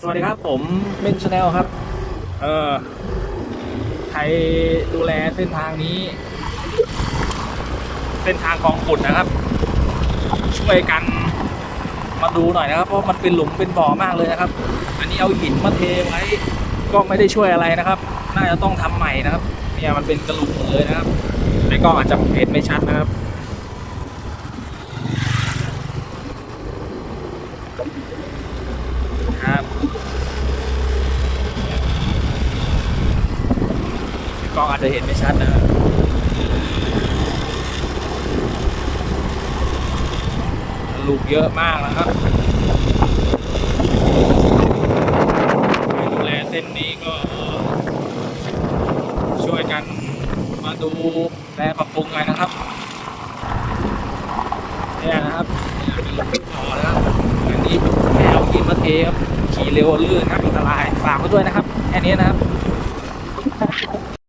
สวัสดีครับผมเมนชาแนลครับ เอ่อใครดูแลเส้นทางนี้ เส้นทางคลองขุดนะครับ ช่วยกันมาดูหน่อยนะครับ เพราะมันเป็นหลุมเป็นบ่อมากเลยนะครับ อันนี้เอาหินมาเทไว้ก็ไม่ได้ช่วยอะไรนะครับ น่าจะต้องทำใหม่นะครับ เนี่ยมันเป็นกระหลุมหมดเลยนะครับในกล้องอาจจะเห็นไม่ชัดนะครับครับ ล้องอาจจะเห็นไม่ชัดนะลูกเยอะมากนะครับดูแลเส้นนี้ก็ ช่วยกันมาดูแลปรับปรุงกันนะครับเนี่ยนะครับเนี่ยเป็นลูกเป็นบ่อนะครับอันนี้แค่เอากินมาเทครับขี่เร็วลื่นครับอันตรายฝากไว้ด้วยนะครับ แค่นี้นะครับ